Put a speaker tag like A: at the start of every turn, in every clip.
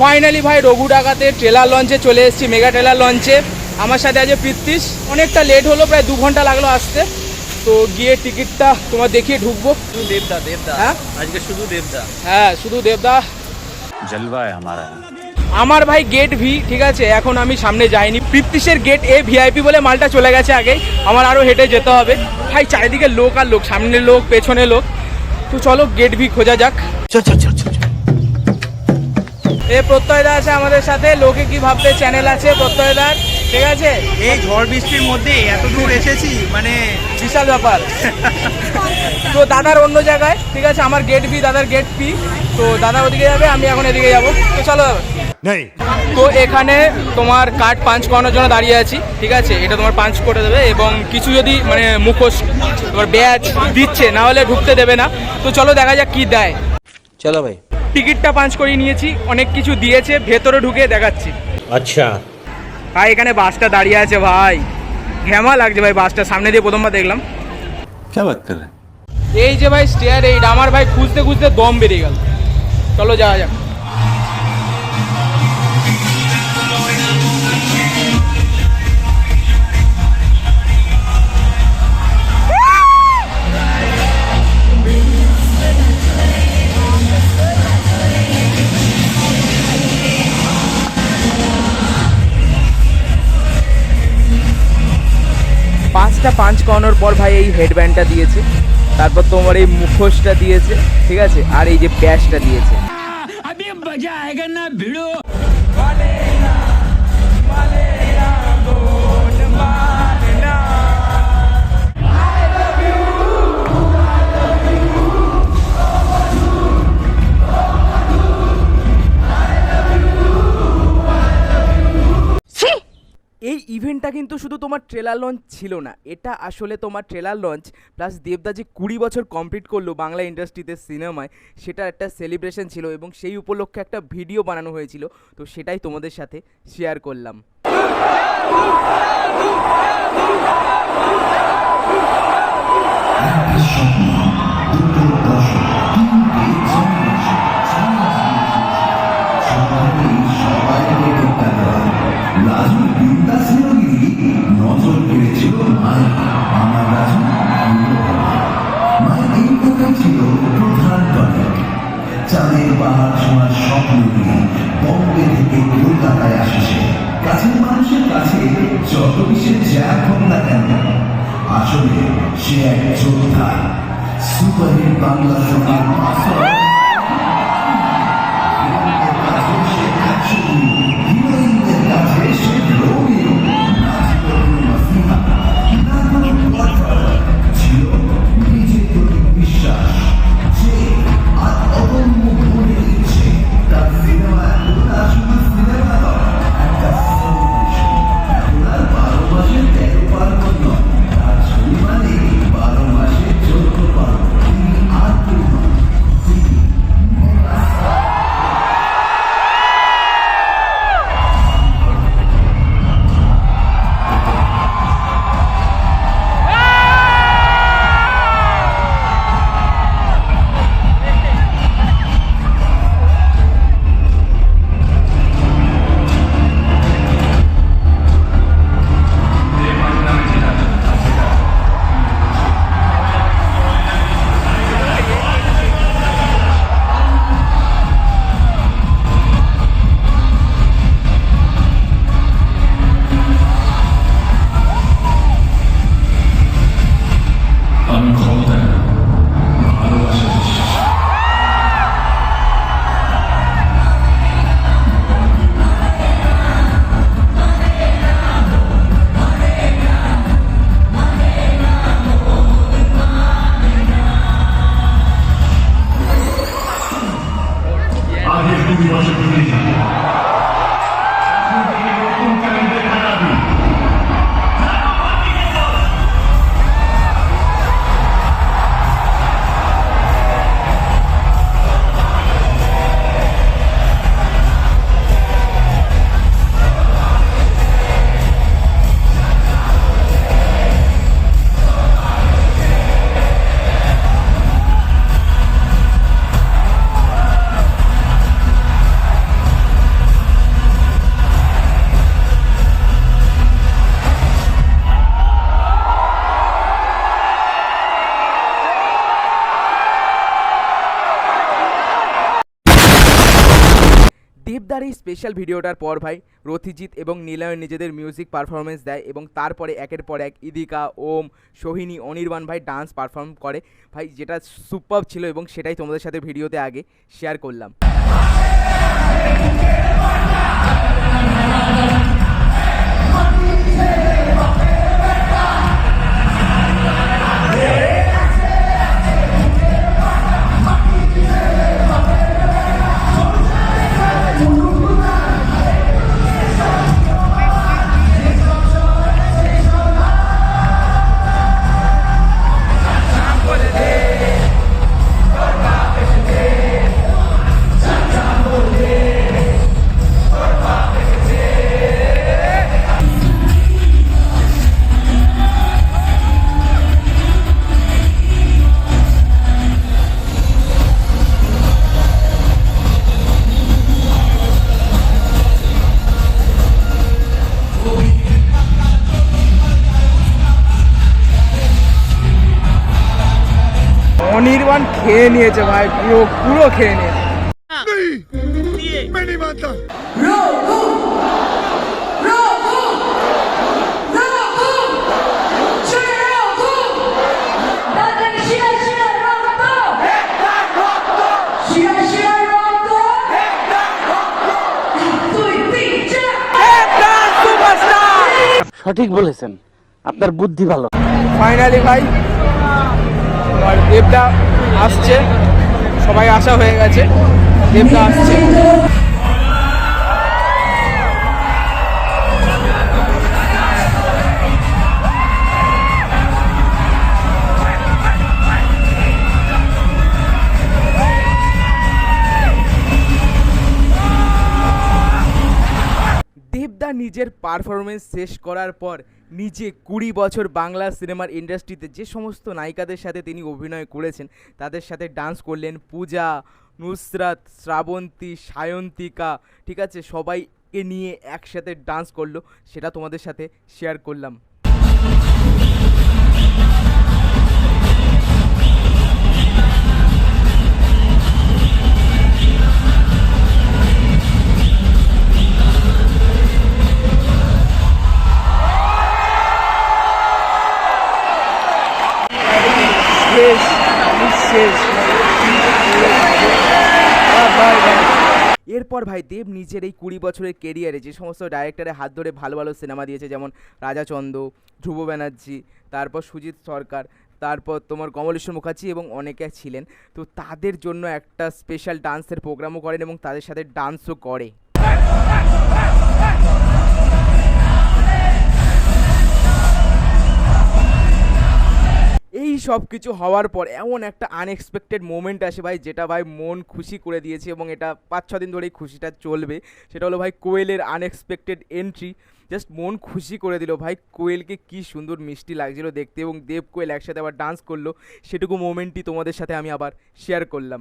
A: Finally ভাই রঘু ডাকাতে trailer লঞ্চে চলে এসেছি মেগা ট্রেলার লঞ্চে আমার সাথে আছে পৃথ্বীশ অনেকটা লেট হলো প্রায় দু ঘণ্টা লাগল আসতে। তো গিয়ে টিকিটটা তোমার দেখিয়ে ঢুকবো।
B: দেবদা দেবদা।
A: হ্যাঁ?
B: আজকে শুধু দেবদা।
A: হ্যাঁ শুধু দেবদা।
C: জলবায় আমার।
A: আমার ভাই গেট ভি ঠিক আছে? এখন আমি সামনে যাইনি। পৃথ্বীশের গেট এ ভিআইপি বলে মালটা চলে গেছে আগে আমার আরও হেঁটে যেতে হবে। ভাই চারিদিকে লোক আর লোক সামনে লোক পেছনে লোক। তো চলো গেট ভি খোঁজা যাক।
C: চল চল চল চল
A: এ প্রত্যয়দা আছে আমাদের সাথে লোকে কি ভাবতে চ্যানেল আছে প্রত্যয়দার? ঠিক আছে?
B: এই ঝড় বৃষ্টির মধ্যে এত দূর এসেছি মানে
A: বিশাল ব্যাপার। তো দাদার অন্য জায়গায় ঠিক আছে? আমার গেট ভি দাদার গেট পি তো দাদা ওদিকে যাবে আমি এখন এদিকে যাব। তো চলো।
C: নেই।
A: তো এখানে তোমার কার্ড পাঞ্চ করানোর জন্য দাঁড়িয়ে আছি ঠিক আছে? এটা তোমার পাঞ্চ করে দেবে এবং কিছু যদি মানে মুখোশ তোমার ব্যাচ দিচ্ছে না হলে ঢুকতে দেবে না। তো চলো দেখা যাক কি দেয়।
B: চলো ভাই।
A: টিকিটটা পাঞ্চ করিয়ে নিয়েছি অনেক কিছু দিয়েছে ভেতরে ঢুকে দেখাচ্ছি।
C: আচ্ছা।
A: ভাই এখানে বাসটা দাঁড়িয়ে আছে ভাই। ঘ্যামা লাগছে ভাই বাসটা সামনে দিয়ে প্রথমবার দেখলাম।
C: কে
A: এই যে ভাই স্টেয়ার এই আমার ভাই খুঁজতে খুঁজতে দম বেরিয়ে গেল। চলো যাওয়া যাক। পাঁচটা পাঞ্চ করানোর পর ভাই এই হেডব্যান্ডটা দিয়েছে। তারপর তোমার এই মুখোশটা দিয়েছে, ঠিক আছে? আর এই যে প্যাচটা দিয়েছে। ইভেন্টটা কিন্তু শুধু তোমার ট্রেলার লঞ্চ ছিল না এটা আসলে তোমার ট্রেলার লঞ্চ প্লাস দেবদা যে কুড়ি বছর কমপ্লিট করল বাংলা ইন্ডাস্ট্রিতে সিনেমায় সেটা একটা সেলিব্রেশন ছিল এবং সেই উপলক্ষে একটা ভিডিও বানানো হয়েছিল তো সেটাই তোমাদের সাথে শেয়ার করলাম
D: সিংহগিরি নজর কেড়েছিল মায়ের আমার ছিল প্রধান টনিক চাঁদের পাহাড় শোনার নিয়ে বম্বে থেকে কলকাতায় আসে কাছের মানুষের কাছে যত বেশি জ্যাক হোক না কেন, আসলে সে এক যোদ্ধা। সুপারহিট বাংলা সংগীত
A: স্পেশাল ভিডিওটার পর ভাই রথিজিৎ এবং নীলায়ন নিজেদের মিউজিক পারফরমেন্স দেয় এবং তারপরে একের পর এক ইদিকা, ওম, সোহিনী, অনির্বাণ ভাই ডান্স পারফর্ম করে। ভাই যেটা সুপার ছিল এবং সেটাই তোমাদের সাথে ভিডিওতে আগে শেয়ার করলাম। খেয়ে নিয়েছে ভাই পুরো পুরো খেয়ে নিয়েছে।
E: সঠিক বলেছেন। আপনার বুদ্ধি ভালো।
A: ফাইনালি ভাই দেবদা আসছে। সবাই আসা হয়ে গেছে দেবটা আসছে। দেবদা নিজের পারফরমেন্স শেষ করার পর নিজে কুড়ি বছর বাংলা সিনেমার ইন্ডাস্ট্রিতে যে সমস্ত নায়িকাদের সাথে তিনি অভিনয় করেছেন, তাদের সাথে ডান্স করলেন পূজা, নুসরাত, শ্রাবন্তী, সায়ন্তিকা, ঠিক আছে? সবাইকে নিয়ে একসাথে ডান্স করল, সেটা তোমাদের সাথে শেয়ার করলাম। এরপর ভাই দেব নিজের এই কুড়ি বছরের কেরিয়ারে যে সমস্ত ডাইরেক্টরের হাত ধরে ভালো ভালো সিনেমা দিয়েছে, যেমন রাজাচন্দ ধ্রুব ব্যানার্জি, তারপর সুজিত সরকার, তারপর তোমার কমলেশ্বর মুখার্জি এবং অনেকে ছিলেন। তো তাদের জন্য একটা স্পেশাল ডান্সের প্রোগ্রামও করেন এবং তাদের সাথে ডান্সও করে। সব কিছু হওয়ার পর এমন একটা আনএক্সপেক্টেড মোমেন্ট আসে ভাই, যেটা ভাই মন খুশি করে দিয়েছে এবং এটা পাঁচ, ছ দিন ধরেই খুশিটা চলবে। সেটা হলো ভাই কোয়েলের আনএক্সপেক্টেড এন্ট্রি জাস্ট মন খুশি করে দিল ভাই, কোয়েলকে কি সুন্দর মিষ্টি লাগছিল দেখতে এবং দেব কোয়েল একসাথে আবার ডান্স করল। সেটুকু মোমেন্টই তোমাদের সাথে আমি আবার শেয়ার করলাম।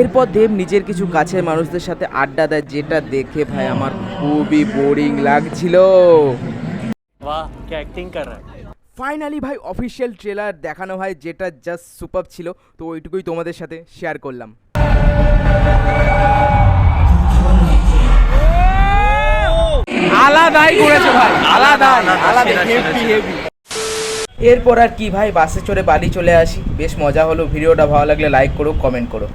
A: এরপর দেব নিজের কিছু কাছের মানুষদের সাথে আড্ডা দেয় যেটা দেখে ভাই আমার খুবই বোরিং লাগছিল। ফাইনালি ভাই অফিসিয়াল ট্রেলার দেখানো হয় যেটা জাস্ট সুপার ছিল। তো ওইটুকুই তোমাদের সাথে শেয়ার করলাম। আলাদাই করেছে ভাই আলাদা আলাদা হেভি হেভি এরপর আর কি ভাই, বাসে চড়ে বাড়ি চলে আসি। বেশ মজা হলো, ভিডিওটা ভালো লাগলে লাইক করো কমেন্ট করো